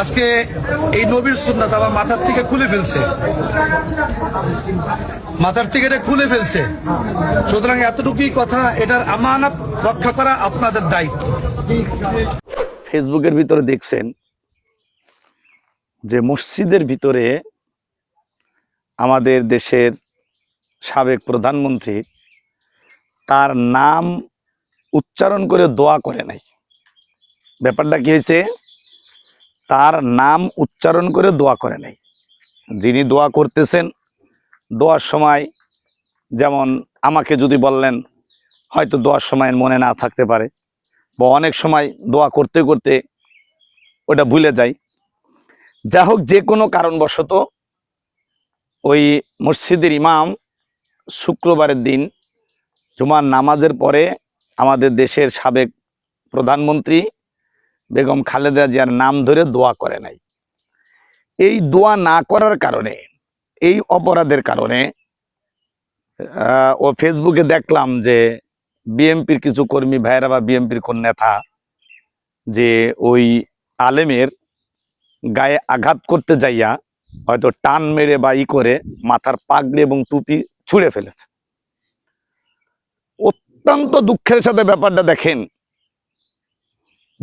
আজকে এই নবীর সুন্নাত আমার মাথার থেকে খুলে ফেলছে। মাথার থেকে এটা খুলে ফেলছে। সুতরাং এতটুকুই কথা, এটার আমানত রক্ষা করা আপনাদের দায়িত্ব। ফেসবুকের ভিতরে দেখছেন যে মসজিদের ভিতরে আমাদের দেশের সাবেক প্রধানমন্ত্রী তার নাম উচ্চারণ করে দোয়া করে নাই। ব্যাপারটা কি হয়েছে? তার নাম উচ্চারণ করে দোয়া করে নাই যিনি দোয়া করতেছেন, দোয়ার সময় যেমন আমাকে যদি বললেন, হয়তো দোয়ার সময় মনে না থাকতে পারে বা অনেক সময় দোয়া করতে করতে ওটা ভুলে যাই যা হোক যে কোনো কারণবশত ওই মসজিদের ইমাম শুক্রবারের দিন জুমার নামাজের পরে আমাদের দেশের সাবেক প্রধানমন্ত্রী বেগম খালেদা জিয়ার নাম ধরে দোয়া করে নাই। এই দোয়া না করার কারণে, এই অপরাধের কারণে ও ফেসবুকে দেখলাম যে বিএমপির কিছু কর্মী ভাইয়েরা বা বিএমপির কোন নেতা যে ওই আলেমের গায়ে আঘাত করতে যাইয়া হয়তো টান মেরে বা ই করে মাথার পাগড়ি এবং টুপি ছুঁড়ে ফেলেছে। অত্যন্ত দুঃখের সাথে ব্যাপারটা দেখেন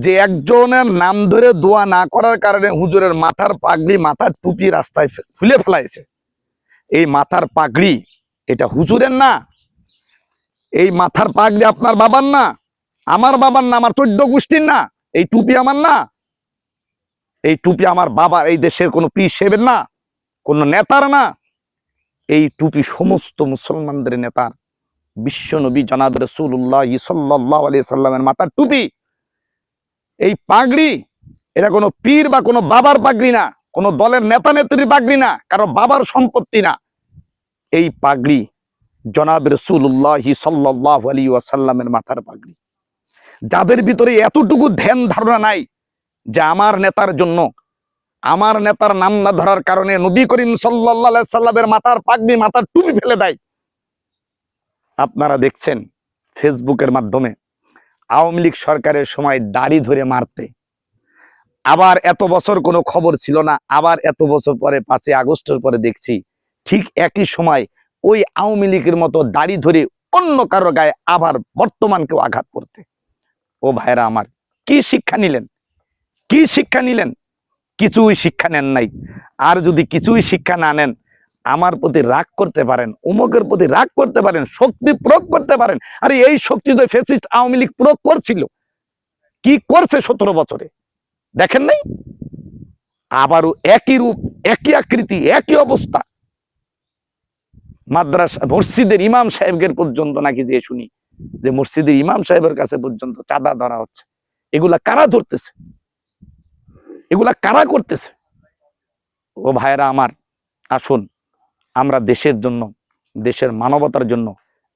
যে একজনের নাম ধরে দোয়া না করার কারণে হুজুরের মাথার পাগড়ি মাথার টুপি রাস্তায় ফুলে ফেলাইছে। এই মাথার পাগড়ি, এটা হুজুরের না। এই মাথার পাগড়ি আপনার বাবার না। আমার বাবার না, আমার চোদ্দ গোষ্ঠীর না। এই টুপি আমার না। এই টুপি আমার বাবার, এই দেশের কোনো পীর সেবের না। কোনো নেতার না। এই টুপি সমস্ত মুসলমানদের নেতার। বিশ্ব নবী জনাব রসুল্লাহ ইসল্লাহ আলি সাল্লামের মাথার টুপি। এই পাগড়ি, এটা কোনো পীর বা কোনো বাবার পাগড়ি না, কোনো দলের নেতা নেত্রীর পাগড়ি না, কারও বাবার সম্পত্তি না। এই পাগড়ি জনাব রসুল্লাহ সাল্লাহ আলী ওয়াসাল্লামের মাথার পাগড়ি। যাদের ভিতরে এতটুকু ধ্যান ধারণা নাই যে আমার নেতার জন্য, আমার নেতার নাম না ধরার কারণে নবী করিম সাল্লাহ সাল্লামের মাথার পাগড়ি মাথার টুপি ফেলে দেয়। আপনারা দেখছেন ফেসবুকের মাধ্যমে আওয়ামী লীগ সরকারের সময় দাড়ি ধরে মারতে। আবার এত বছর কোনো খবর ছিল না, আবার এত বছর পরে, পাঁচই আগস্টের পরে দেখছি, ঠিক একই সময় ওই আওয়ামী লীগের মতো দাড়ি ধরে অন্য কারও গায়ে আবার বর্তমানকেও আঘাত করতে। ও ভাইরা আমার, কি শিক্ষা নিলেন? কি শিক্ষা নিলেন? কিছুই শিক্ষা নেন নাই। আর যদি কিছুই শিক্ষা না নেন আমার প্রতি রাগ করতে পারেন, উমকের প্রতি রাগ করতে পারেন, শক্তি প্রয়োগ করতে পারেন। আরে এই শক্তি তো ফেসিস্ট আওয়ামী লীগ প্রয়োগ করছিল। কি করছে সতেরো বছরে? দেখেন নাই? আবারও একই রূপ, একই আকৃতি, একই অবস্থা। মাদ্রাসা, মসজিদের ইমাম সাহেবের পর্যন্ত নাকি যে শুনি, যে মসজিদের ইমাম সাহেবের কাছে পর্যন্ত চাঁদা ধরা হচ্ছে। এগুলা কারা ধরতেছে? এগুলা কারা করতেছে? ও ভাইরা আমার, আসুন। আমরা দেশের জন্য, দেশের মানবতার জন্য,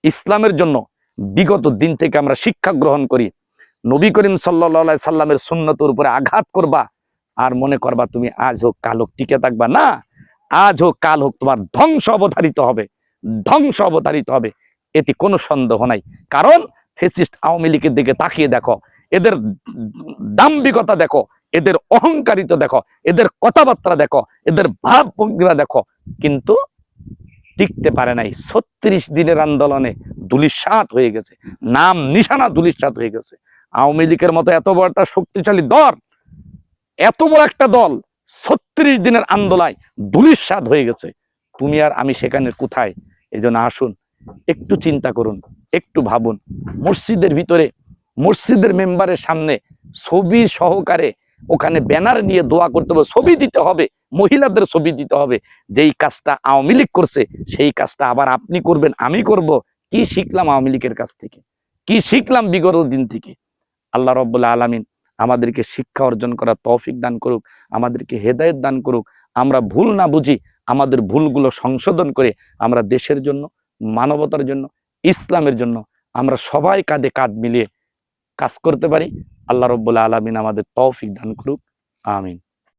ইসলামের জন্য বিগত দিন থেকে আমরা শিক্ষা গ্রহণ করি। নবী করিম সাল্লা সাল্লামের সুন্নতের উপরে আঘাত করবা আর মনে করবা তুমি আজ হোক কাল হোক টিকে থাকবা। না, আজ হোক কাল হোক তোমার ধ্বংস অবধারিত হবে, ধ্বংস অবধারিত হবে, এতে কোনো সন্দেহ নাই। কারণ ফেসিস্ট আওয়ামী লীগের দিকে তাকিয়ে দেখো, এদের দাম্ভিকতা দেখো, এদের অহংকারিত দেখো, এদের কথাবার্তা দেখো, এদের ভাব ভঙ্গিমা দেখো। কিন্তু টিকতে পারে নাই। ছত্রিশ দিনের আন্দোলনে দুলিশাত হয়ে গেছে। নাম নিশানা দুলিশাত হয়ে গেছে। আওয়ামী লীগের মতো এত বড় একটা শক্তিশালী দল, এত বড় একটা দল ছত্রিশ দিনের আন্দোলন দুলিশাত হয়ে গেছে। তুমি আর আমি সেখানে কোথায়? এই জন্য আসুন, একটু চিন্তা করুন, একটু ভাবুন। মসজিদের ভিতরে, মসজিদের মেম্বারের সামনে ছবি সহকারে ওখানে ব্যানার নিয়ে দোয়া করতে হবে, ছবি দিতে হবে, মহিলাদের ছবি দিতে হবে। যেই কাজটা আওয়ামী লীগ করছে, সেই কাজটা আবার আপনি করবেন, আমি করব। কি শিখলাম আওয়ামী লীগের কাছ থেকে? কি শিখলাম বিগত দিন থেকে? আল্লাহ রব্বুল্লাহ আলমিন আমাদেরকে শিক্ষা অর্জন করার তৌফিক দান করুক, আমাদেরকে হেদায়েত দান করুক। আমরা ভুল না বুঝি, আমাদের ভুলগুলো সংশোধন করে আমরা দেশের জন্য, মানবতার জন্য, ইসলামের জন্য আমরা সবাই কাঁধে কাঁধ মিলিয়ে কাজ করতে পারি। আল্লাহ রব্বুল্লাহ আলমিন আমাদের তৌফিক দান করুক আমিন।